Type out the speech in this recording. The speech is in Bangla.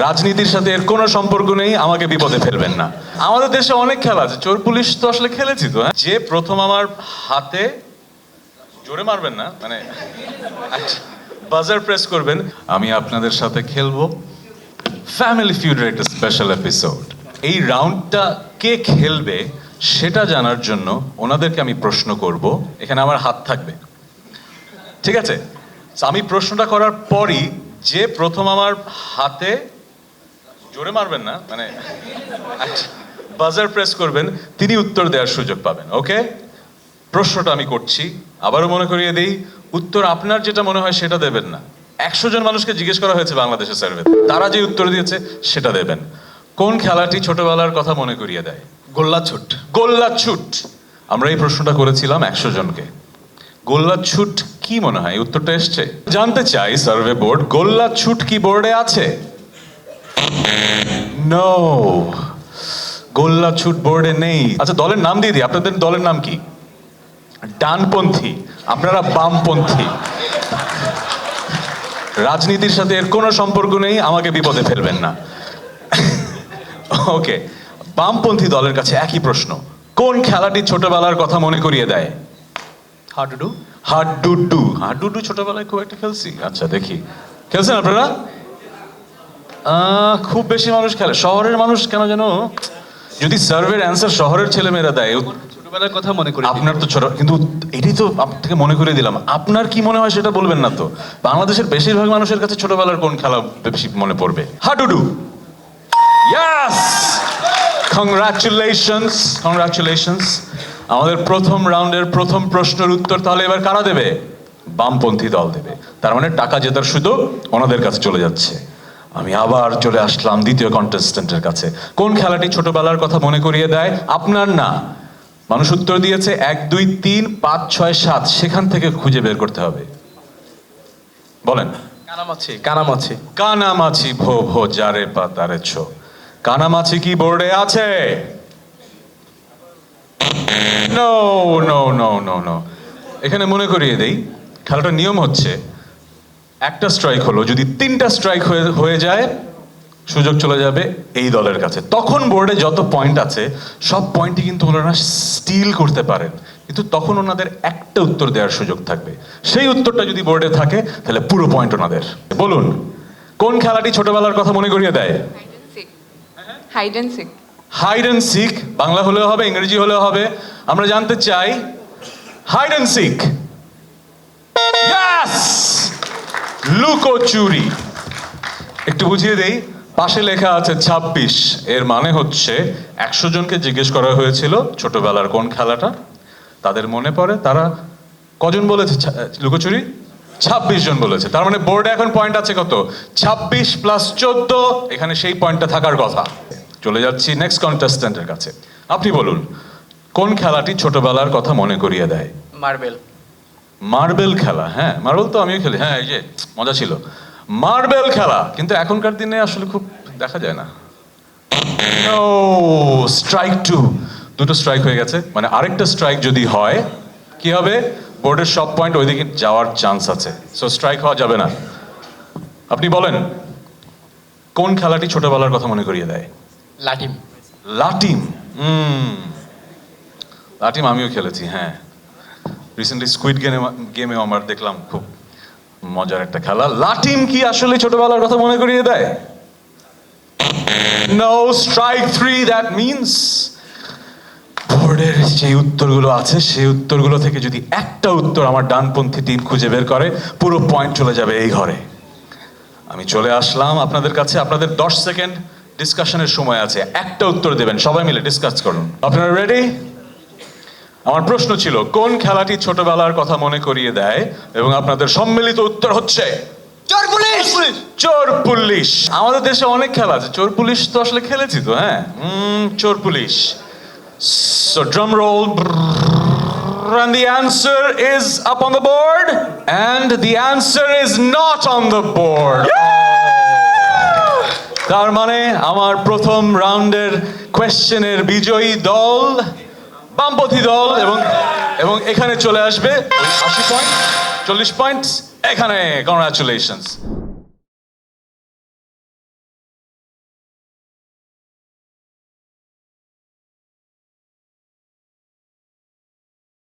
রাজনীতির সাথে এর কোনো সম্পর্ক নেই, আমাকে বিপদে ফেলবেন না। আমাদের দেশে অনেক খেলা আছে, চোর পুলিশ তো আসলে খেলেছি তো হ্যাঁ? যে প্রথম আমার হাতে, জোরে মারবেন না মানে বাজার প্রেস করবেন, আমি আপনাদের সাথে খেলব। ফ্যামিলি ফিউডের একটা স্পেশাল এপিসোড এই রাউন্ডটা কে খেলবে, সেটা জানার জন্য ওনাদেরকে আমি প্রশ্ন করব। এখানে আমার হাত থাকবে। ঠিক আছে? আমি প্রশ্নটা করার পরই যে প্রথম আমার হাতে জোরে মারবেন না মানে বাজার প্রেস করবেন তিনি উত্তর দেওয়ার সুযোগ পাবেন ওকে? প্রশ্নটা আমি করছি আবারও মনে করিয়ে দিই উত্তর আপনার যেটা মনে হয় সেটা দেবেন না। একশো জন মানুষকে জিজ্ঞেস করা হয়েছে বাংলাদেশের সার্ভে তারা যে উত্তর দিয়েছে সেটা দেবেন। কোন খেলাটি ছোটবেলার কথা মনে করিয়ে দেয়? গোল্লা ছুট গোল্লা ছুট আমরা এই প্রশ্নটা করেছিলাম একশো জনকে। গোল্লা ছুট কি মনে হয়? উত্তরটা এসছে। জানতে চাই সার্ভে বোর্ড গোল্লা ছুট কি বোর্ডে আছে? নো গোল্লা ছুট বোর্ডে নেই। আচ্ছা দলের নাম দিয়ে দিই। আপনাদের দলের নাম কি? ডানপন্থী। আপনারা বামপন্থী। রাজনীতির সাথে এর কোনো সম্পর্ক নেই আমাকে বিপদে ফেলবেন না। ওকে বামপন্থী দলের কাছে একই প্রশ্ন। কোন খেলাটি ছোটবেলার কথা মনে করিয়ে দেয়? হাডুডু। হাডুডু। হাডুডু ছোটবেলায় খুব একটা খেলছি। আচ্ছা দেখি। খেলছেন আপনারা? খুব বেশি মানুষ খেলে। শহরের মানুষ কেন যেন যদি সার্ভের অ্যান্সার শহরের ছেলেমেয়েরা দেয় ছোটবেলার কথা মনে করি। আপনার তো ছোট কিন্তু এটাই তো আপনাকে মনে করে দিলাম। আপনার কি মনে হয় সেটা বলবেন না তো? বাংলাদেশের বেশিরভাগ মানুষের কাছে ছোটবেলার কোন খেলা বেশি মনে পড়বে? হাডুডু। ইয়াস কংগ্রাচুলেশনস কংগ্রাচুলেশনস আমাদের প্রথম রাউন্ডের প্রথম প্রশ্নের উত্তর তাহলে এবার কারা দেবে? বামপন্থী দল দেবে। তার মানে টাকা জেতার সুযোগ ওনাদের কাছে চলে যাচ্ছে। আমি আবার চলে আসলাম দ্বিতীয় কন্টেস্টেন্টের কাছে। কোন খেলাটি ছোটবেলার কথা মনে করিয়ে দেয়? আপনার না। মানুষ উত্তর দিয়েছে এক দুই তিন পাঁচ ছয় সাত। সেখান থেকে খুঁজে বের করতে হবে। বলেন। কানামাছি কানামাছি। কানামাছি ভো ভো যারে পাতারে ছো। কানামাছি কি বোর্ডে আছে? No no no no no এখানে মনে করিয়ে দেই খেলাটার নিয়ম হচ্ছে একটা স্ট্রাইক হলো যদি তিনটা স্ট্রাইক হয়ে হয়ে যায় সুযোগ চলে যাবে এই দলের কাছে। তখন বোর্ডে যত পয়েন্ট আছে সব পয়েন্টই কিন্তু ওনারা স্টিল করতে পারেন। কিন্তু তখন ওনাদের একটা উত্তর দেওয়ার সুযোগ থাকবে। সেই উত্তরটা যদি বোর্ডে থাকে তাহলে পুরো পয়েন্ট ওনাদের। বলুন কোন খেলাটি ছোটবেলার কথা মনে করিয়ে দেয়? Hide and seek hide and seek Bangla হলেও হবে ইংরেজি হলেও হবে। আমরা জানতে চাই হাইড অ্যান্ড সিক লুকোচুরি একটু বুঝিয়ে দেই, পাশে লেখা আছে ২৬ এর মানে হচ্ছে, একশো জনকে জিজ্ঞেস করা হয়েছিল ছোটবেলার কোন খেলাটা? তাদের মনে পড়ে, তারা কজন বলেছে লুকোচুরি ছাব্বিশ জন বলেছে। তার মানে বোর্ডে এখন পয়েন্ট আছে কত? ছাব্বিশ প্লাস চোদ্দ, এখানে সেই পয়েন্টটা থাকার কথা। চলে যাচ্ছি নেক্সট কন্টেস্ট্যান্টের কাছে। আপনি বলুন, কোন খেলাটি ছোটবেলার কথা মনে করিয়ে দেয়? মার্বেল। মার্বেল খেলা হ্যাঁ মার্বেল তো আমিও খেলি হ্যাঁ এই যে মজা ছিল। মার্বেল খেলা কিন্তু এখনকার দিনে আসলে খুব দেখা যায় না। স্ট্রাইক টু দুটো স্ট্রাইক হয়ে গেছে। মানে আরেকটা স্ট্রাইক যদি হয় কি হবে? বোর্ডের সব পয়েন্ট ওইদিকে যাওয়ার চান্স আছে। সো স্ট্রাইক হওয়া যাবে না। আপনি বলেন কোন খেলাটি ছোটবেলার কথা মনে করিয়ে দেয়? লাটিম লাটিম হুম। লাটিম আমিও খেলেছি হ্যাঁ। রিসেন্টলি স্কুইড গেমে গেমেও আমার দেখলাম খুব মজার একটা খেলা। লাটিম কি আসলে ছোটবেলার কথা মনে করিয়ে দেয়? No strike three that means বোর্ডের যে উত্তরগুলো আছে, সেই উত্তরগুলো থেকে যদি একটা উত্তর আমার ডানপন্থী টিম খুঁজে বের করে, পুরো পয়েন্ট চলে যাবে এই ঘরে। আমি চলে আসলাম আপনাদের কাছে। আপনাদের দশ সেকেন্ড ডিসকাশনের সময় আছে। একটা উত্তর দেবেন। সবাই মিলে ডিসকাস করুন। আপনারা রেডি আমার প্রশ্ন ছিল কোন খেলাটি ছোটবেলার কথা মনে করিয়ে দেয় এবং আপনাদের সম্মিলিত উত্তর হচ্ছে? চোর পুলিশ! চোর পুলিশ। আমাদের দেশে অনেক খেলা আছে। চোর পুলিশ তো আসলে খেলেছি তো হ্যাঁ? চোর police. So drum roll And the answer is up on the board, and the answer is not on the board. তার মানে আমার প্রথম রাউন্ডের কোয়েশ্চেনের বিজয়ী দল বামপন্থী দল এবং এবং এখানে চলে আসবে আশি পয়েন্ট চল্লিশ পয়েন্ট এখানে কংগ্রাচুলেশনস